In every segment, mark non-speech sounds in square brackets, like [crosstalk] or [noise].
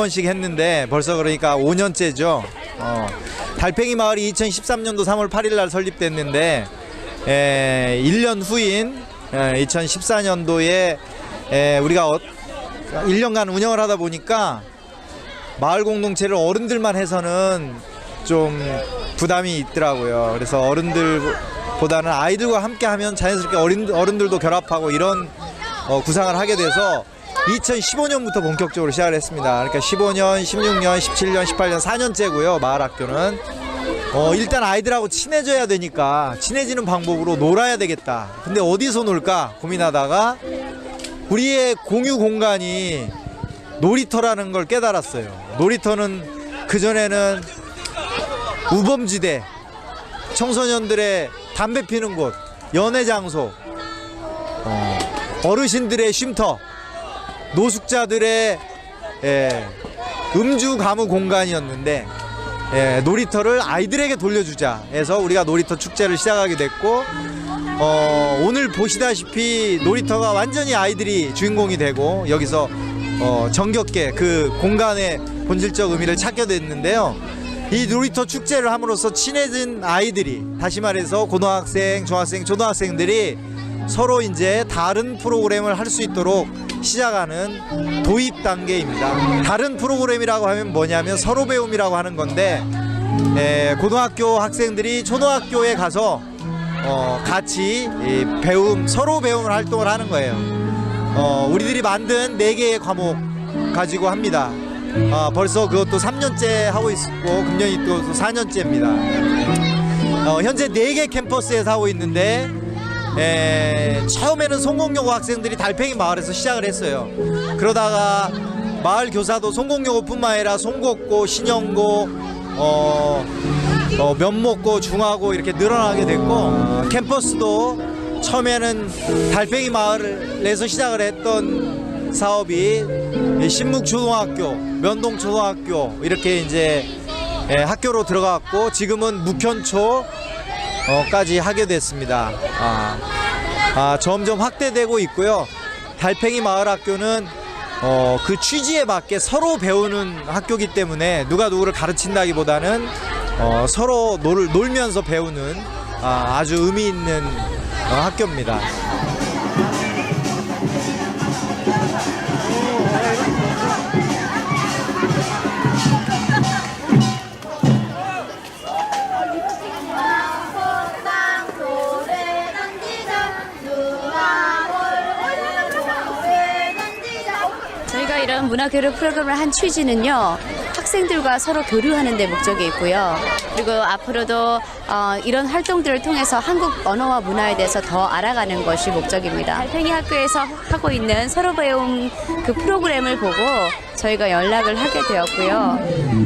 번씩 했는데 벌써 그러니까 5년째죠. 어, 달팽이 마을이 2013년도 3월 8일 날 설립됐는데 에, 1년 후인 에, 2014년도에 에, 우리가 어, 1년간 운영을 하다 보니까 마을 공동체를 어른들만 해서는 좀 부담이 있더라고요. 그래서 어른들보다는 아이들과 함께 하면 자연스럽게 어린, 어른들도 결합하고 이런 어, 구상을 하게 돼서 2015년부터 본격적으로 시작을 했습니다. 그러니까 15년, 16년, 17년, 18년 4년째고요. 마을 학교는 어, 일단 아이들하고 친해져야 되니까 친해지는 방법으로 놀아야 되겠다. 근데 어디서 놀까 고민하다가 우리의 공유 공간이 놀이터라는 걸 깨달았어요. 놀이터는 그전에는 우범지대, 청소년들의 담배 피는 곳, 연애 장소, 어, 어르신들의 쉼터, 노숙자들의 예, 음주 가무 공간이었는데 예, 놀이터를 아이들에게 돌려주자 해서 우리가 놀이터 축제를 시작하게 됐고 어, 오늘 보시다시피 놀이터가 완전히 아이들이 주인공이 되고 여기서 어, 정겹게 그 공간의 본질적 의미를 찾게 됐는데요. 이 놀이터 축제를 함으로써 친해진 아이들이 다시 말해서 고등학생, 중학생, 초등학생들이 서로 이제 다른 프로그램을 할 수 있도록 시작하는 도입 단계입니다. 다른 프로그램이라고 하면 뭐냐면 서로 배움이라고 하는 건데 에, 고등학교 학생들이 초등학교에 가서 어, 같이 이 배움 서로 배움 활동을 하는 거예요. 어, 우리들이 만든 네 개의 과목 가지고 합니다. 아, 벌써 그것도 3년째 하고 있고 금년이 또 4년째입니다. 어, 현재 네 개 캠퍼스에서 하고 있는데 에, 처음에는 송공여고 학생들이 달팽이 마을에서 시작을 했어요. 그러다가 마을 교사도 송공여고뿐만 아니라 송곡고, 신영고, 어, 어, 면목고, 중하고 이렇게 늘어나게 됐고 어, 캠퍼스도 처음에는 달팽이 마을에서 시작을 했던 사업이 이 신묵초등학교, 면동초등학교 이렇게 이제 예, 학교로 들어갔고 지금은 묵현초 어 까지 하게 됐습니다. 아, 아, 점점 확대되고 있고요. 달팽이 마을 학교는 어, 그 취지에 맞게 서로 배우는 학교기 때문에 누가 누구를 가르친다기보다는 어, 서로 놀, 놀면서 배우는 아, 아주 의미 있는 어, 학교입니다. 이런 문화교류 프로그램을 한 취지는요 학생들과 서로 교류하는 데 목적이 있고요. 그리고 앞으로도 어, 이런 활동들을 통해서 한국 언어와 문화에 대해서 더 알아가는 것이 목적입니다. 달팽이 학교에서 하고 있는 서로 배움 그 프로그램을 보고 저희가 연락을 하게 되었고요.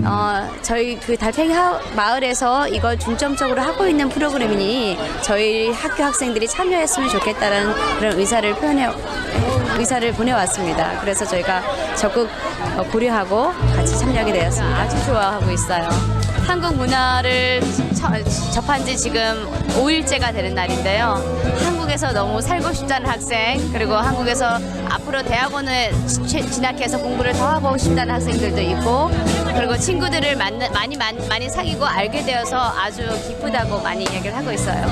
어, 저희 그 달팽이 하- 마을에서 이걸 중점적으로 하고 있는 프로그램이니 저희 학교 학생들이 참여했으면 좋겠다는 그런 의사를 표현해 의사를 보내왔습니다. 그래서 저희가 적극 어, 고려하고 같이 참여하게 되었습니다. 아주 좋아하고 있어요. 한국 문화를 처- 접한 지 지금 5일째가 되는 날인데요. 한국에서 너무 살고 싶다는 학생, 그리고 한국에서 앞으로 대학원을 지- 진학해서 공부를 더 하고 싶다는 학생들도 있고, 그리고 친구들을 많이, 많이, 많이 사귀고 알게 되어서 아주 기쁘다고 많이 얘기를 하고 있어요.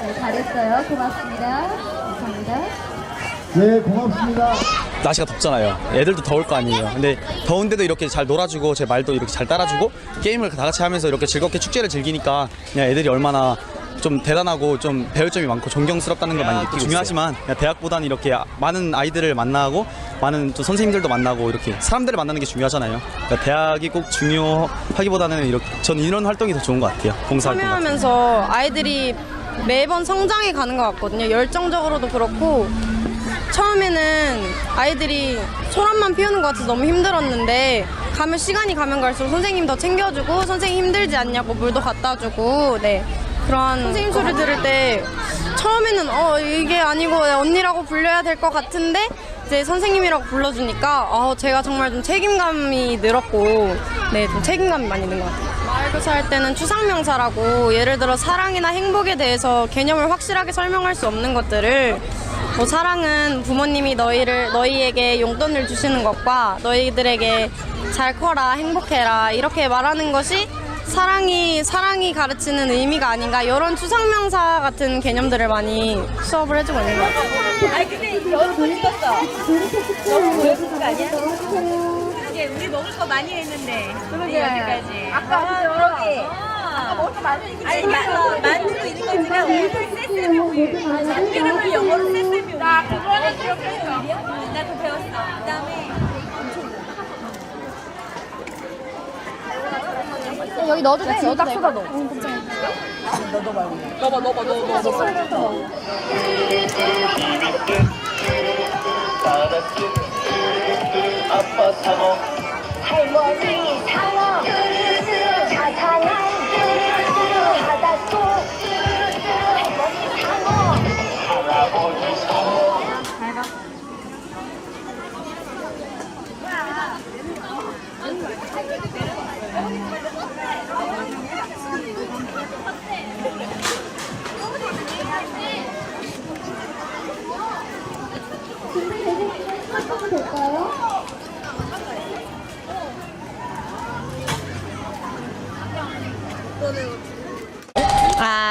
네, 잘했어요. 고맙습니다. 감사합니다. 네, 고맙습니다. 날씨가 덥잖아요. 애들도 더울 거 아니에요. 근데 더운데도 이렇게 잘 놀아주고 제 말도 이렇게 잘 따라주고 게임을 다 같이 하면서 이렇게 즐겁게 축제를 즐기니까 그냥 애들이 얼마나 좀 대단하고 좀 배울 점이 많고 존경스럽다는 걸 많이 느끼고 중요하지만 대학보다는 이렇게 많은 아이들을 만나고 많은 또 선생님들도 만나고 이렇게 사람들을 만나는 게 중요하잖아요. 그러니까 대학이 꼭 중요하기보다는 이렇게 전 이런 활동이 더 좋은 것 같아요. 봉사활동 같은 거. 참여하면서 아이들이 매번 성장해 가는 것 같거든요. 열정적으로도 그렇고 처음에는 아이들이 소란만 피우는 것 같아서 너무 힘들었는데 가면 시간이 가면 갈수록 선생님 더 챙겨주고 선생님 힘들지 않냐고 물도 갖다 주고 네 그런 선생님 소리 들을 때 처음에는 어 이게 아니고 언니라고 불려야 될 것 같은데 이제 선생님이라고 불러주니까 어, 제가 정말 좀 책임감이 늘었고 네 좀 책임감이 많이 는 것 같아요. 말교사 할 때는 추상명사라고 예를 들어 사랑이나 행복에 대해서 개념을 확실하게 설명할 수 없는 것들을 뭐 사랑은 부모님이 너희를 너희에게 용돈을 주시는 것과 너희들에게 잘 커라 행복해라 이렇게 말하는 것이 사랑이 사랑이 가르치는 의미가 아닌가 이런 추상명사 같은 개념들을 많이 수업을 해주고 있는 것 같아요. 아니, 근데 너 재밌었어. 너무 보여준 거 아니야? 이게 우리 너무 더 많이 했는데. 그러게. 여기까지. 아까 그러게. 아까 먹을 많이 아니, 만두로 있는 거지만 세세미 우유. 이름을 영어로 세세미 우유. 나 그거는 기억했어. 나도 배웠어. 그다음에 여기 넣어도 돼. 딱 쏟아 넣어. 할머니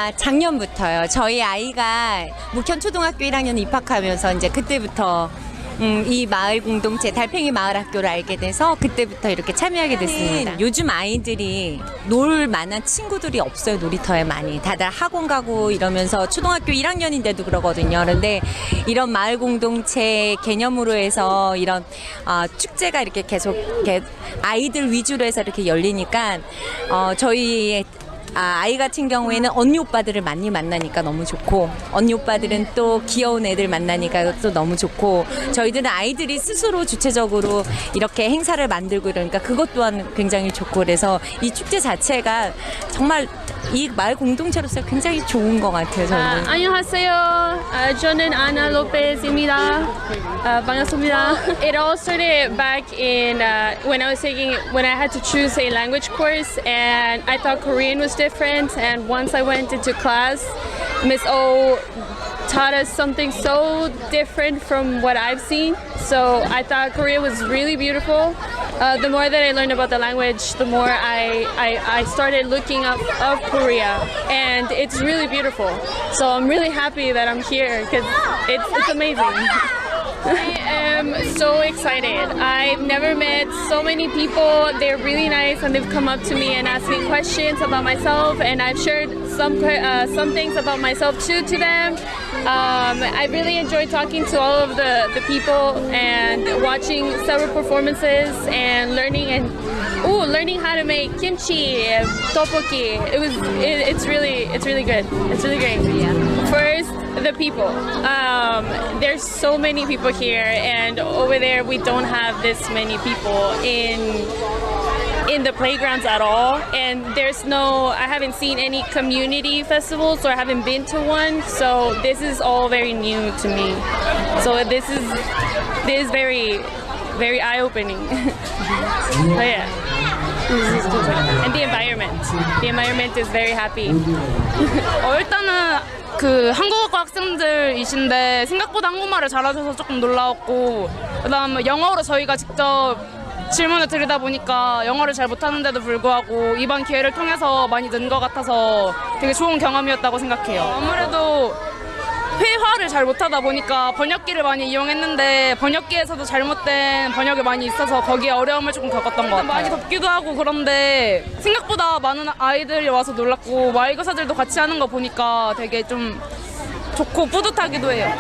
아, 작년부터요. 저희 아이가 목현 초등학교 1학년 입학하면서 이제 그때부터 음, 이 마을 공동체 달팽이 마을 학교를 알게 돼서 그때부터 이렇게 참여하게 됐습니다. 요즘 아이들이 놀 만한 친구들이 없어요. 놀이터에 많이. 다들 학원 가고 이러면서 초등학교 1학년인데도 그러거든요. 그런데 이런 마을 공동체 개념으로 해서 이런 아, 축제가 이렇게 계속 이렇게 아이들 위주로 해서 이렇게 열리니까 어, 저희의 아, 아이 같은 경우에는 언니 오빠들을 많이 만나니까 너무 좋고 언니 오빠들은 또 귀여운 애들 만나니까 또 너무 좋고 저희들은 아이들이 스스로 주체적으로 이렇게 행사를 만들고 이러니까 그것 또한 굉장히 좋고 그래서 이 축제 자체가 정말 이 마을 공동체로서 굉장히 좋은 것 같아요 저는. 아, 안녕하세요. 아, 저는 Ana Lopez입니다. 아, 반갑습니다. It all started back in uh, when I was taking when I had to choose a language course, and I thought Korean was different. And once I went into class, Miss O taught us something so different from what I've seen. So I thought Korea was really beautiful. Uh, the more that I learned about the language, the more I, I, I started looking up of Korea, and it's really beautiful. So I'm really happy that I'm here because it's, it's amazing. [laughs] I am so excited. I've never met so many people. They're really nice, and they've come up to me and asked me questions about myself, and I've shared some uh, some things about myself too to them. Um, I really enjoyed talking to all of the, the people and watching several performances and learning and ooh, learning how to make kimchi, tteokbokki. It was it, it's really it's really good. It's really great. First, the people. Um, there's so many people here, and over there we don't have this many people in in the playgrounds at all and there's no i haven't seen any community festivals or i haven't been to one so this is all very new to me so this is this is very very eye-opening [laughs] but yeah this is- and the environment the environment is very happy 어, 일단은 그 한국어 학생들이신데 생각보다 한국말을 잘하셔서 조금 놀라웠고 그다음 영어로 저희가 직접 질문을 드리다 보니까 영어를 잘 못하는데도 불구하고 이번 기회를 통해서 많이 는 것 같아서 되게 좋은 경험이었다고 생각해요. 아무래도 회화를 잘 못하다 보니까 번역기를 많이 이용했는데 번역기에서도 잘못된 번역이 많이 있어서 거기에 어려움을 조금 겪었던 것 같아요. 많이 덥기도 하고 그런데 생각보다 많은 아이들이 와서 놀랐고 말교사들도 같이 하는 거 보니까 되게 좀 좋고 뿌듯하기도 해요.